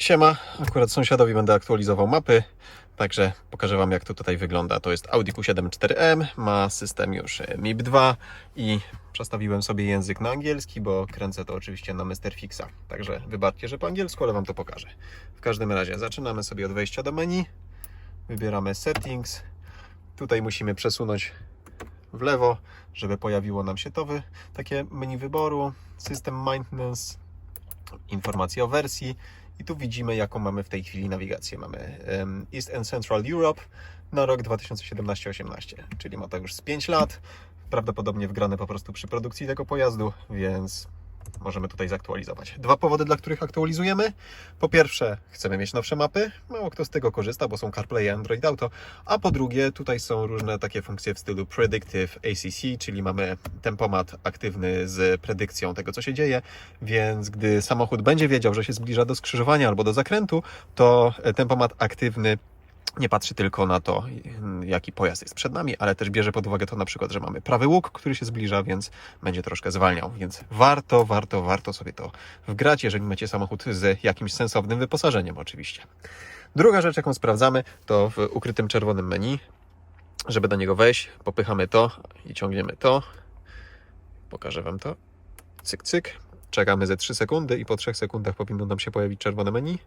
Siema, akurat sąsiadowi będę aktualizował mapy, także pokażę Wam jak to tutaj wygląda. To jest Audi Q7 4M, ma system już e, MIB2 i przestawiłem sobie język na angielski, bo kręcę to oczywiście na Mr. Fixa. Także wybaczcie, że po angielsku, ale Wam to pokażę. W każdym razie zaczynamy sobie od wejścia do menu, wybieramy Settings, tutaj musimy przesunąć w lewo, żeby pojawiło nam się to wy, takie menu wyboru, System Maintenance, informacje o wersji i tu widzimy, jaką mamy w tej chwili nawigację. Mamy East and Central Europe na rok 2017-18, czyli ma to już z 5 lat. Prawdopodobnie wgrane po prostu przy produkcji tego pojazdu, więc możemy tutaj zaktualizować. Dwa powody, dla których aktualizujemy. Po pierwsze, chcemy mieć nowsze mapy. Mało kto z tego korzysta, bo są CarPlay i Android Auto. A po drugie, tutaj są różne takie funkcje w stylu Predictive ACC, czyli mamy tempomat aktywny z predykcją tego, co się dzieje, więc gdy samochód będzie wiedział, że się zbliża do skrzyżowania albo do zakrętu, to tempomat aktywny nie patrzy tylko na to, jaki pojazd jest przed nami, ale też bierze pod uwagę to na przykład, że mamy prawy łuk, który się zbliża, więc będzie troszkę zwalniał. Więc warto, warto, warto sobie to wgrać, jeżeli macie samochód z jakimś sensownym wyposażeniem, oczywiście. Druga rzecz, jaką sprawdzamy, to w ukrytym czerwonym menu. Żeby do niego wejść, popychamy to i ciągniemy to. Pokażę Wam to. Cyk, cyk. Czekamy ze 3 sekundy i po 3 sekundach powinno nam się pojawić czerwone menu.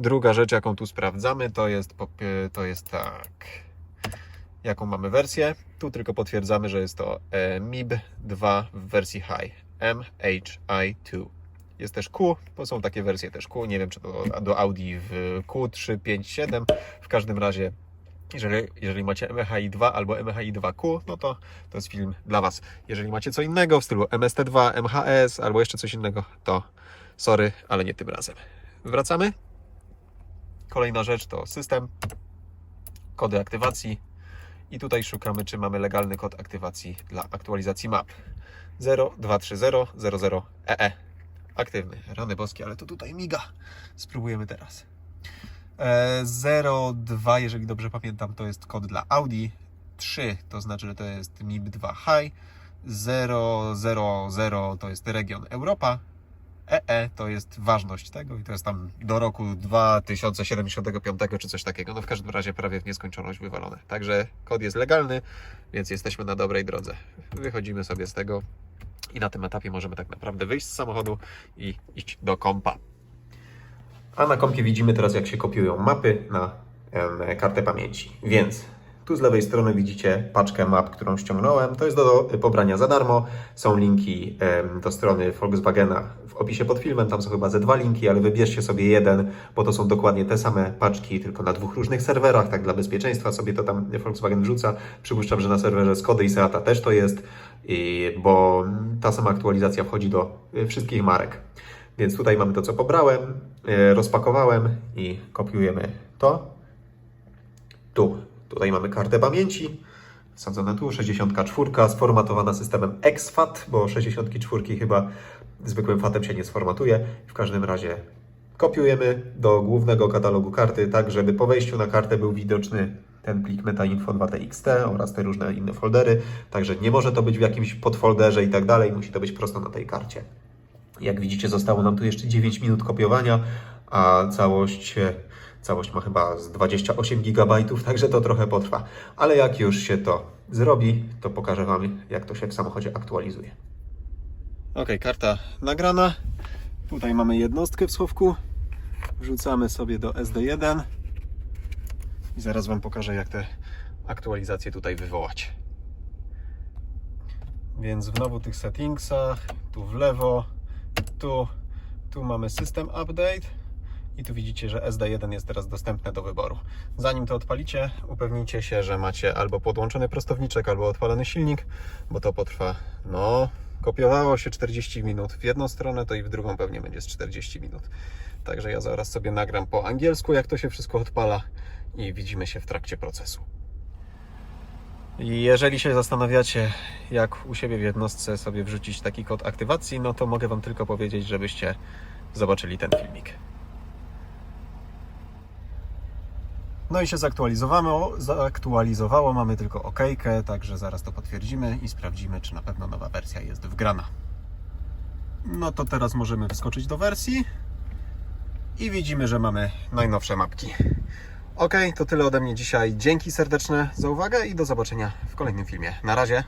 Druga rzecz, jaką tu sprawdzamy, to jest, popie- to jest tak. Jaką mamy wersję? Tu tylko potwierdzamy, że jest to e, MIB2 w wersji High. MHI2. Jest też Q, bo są takie wersje też Q. Nie wiem, czy to do Audi w Q3, 5, 7. W każdym razie, jeżeli, jeżeli macie MHI2 albo MHI2Q, no to to jest film dla Was. Jeżeli macie co innego w stylu MST2, MHS albo jeszcze coś innego, to sorry, ale nie tym razem. Wracamy. Kolejna rzecz to system, kody aktywacji i tutaj szukamy, czy mamy legalny kod aktywacji dla aktualizacji map 023000EE. E. Aktywny. Rany boskie, ale to tutaj miga. Spróbujemy teraz. E, 02, jeżeli dobrze pamiętam, to jest kod dla Audi. 3 to znaczy, że to jest MIB2 High. 000 to jest region Europa. EE to jest ważność tego i to jest tam do roku 2075 czy coś takiego. No w każdym razie prawie w nieskończoność wywalone. Także kod jest legalny, więc jesteśmy na dobrej drodze. Wychodzimy sobie z tego i na tym etapie możemy tak naprawdę wyjść z samochodu i iść do kompa. A na kompie widzimy teraz, jak się kopiują mapy na kartę pamięci. Więc tu z lewej strony widzicie paczkę map, którą ściągnąłem. To jest do pobrania za darmo. Są linki do strony Volkswagena w opisie pod filmem. Tam są chyba ze dwa linki, ale wybierzcie sobie jeden, bo to są dokładnie te same paczki, tylko na dwóch różnych serwerach. Tak dla bezpieczeństwa sobie to tam Volkswagen wrzuca. Przypuszczam, że na serwerze Skody i Seata też to jest, bo ta sama aktualizacja wchodzi do y, wszystkich marek. Więc tutaj mamy to, co pobrałem, y, rozpakowałem i kopiujemy to. Tu, tutaj mamy kartę pamięci, wsadzone tu, 64, sformatowana systemem exFAT, bo 64 chyba zwykłym FATem się nie sformatuje. W każdym razie kopiujemy do głównego katalogu karty, tak żeby po wejściu na kartę był widoczny ten plik MetaInfo 2TXT oraz te różne inne foldery. Także nie może to być w jakimś podfolderze i tak dalej, musi to być prosto na tej karcie. Jak widzicie, zostało nam tu jeszcze 9 minut kopiowania, a całość, całość ma chyba z 28 GB, także to trochę potrwa. Ale jak już się to zrobi, to pokażę Wam, jak to się w samochodzie aktualizuje. Ok, karta nagrana. Tutaj mamy jednostkę w schowku. Wrzucamy sobie do SD1 i zaraz Wam pokażę, jak te aktualizacje tutaj wywołać. Więc znowu tych settingsach, tu w lewo, tu, tu mamy system update i tu widzicie, że SD1 jest teraz dostępne do wyboru. Zanim to odpalicie, upewnijcie się, że macie albo podłączony prostowniczek, albo odpalony silnik, bo to potrwa, no, kopiowało się 40 minut w jedną stronę, to i w drugą pewnie będzie z 40 minut. Także ja zaraz sobie nagram po angielsku, jak to się wszystko odpala i widzimy się w trakcie procesu. Jeżeli się zastanawiacie, jak u siebie w jednostce sobie wrzucić taki kod aktywacji, no to mogę Wam tylko powiedzieć, żebyście zobaczyli ten filmik. No i się zaktualizowało, zaktualizowało, mamy tylko OK, także zaraz to potwierdzimy i sprawdzimy, czy na pewno nowa wersja jest wgrana. No to teraz możemy wskoczyć do wersji. i widzimy, że mamy najnowsze mapki. Ok, to tyle ode mnie dzisiaj. Dzięki serdeczne za uwagę i do zobaczenia w kolejnym filmie. Na razie.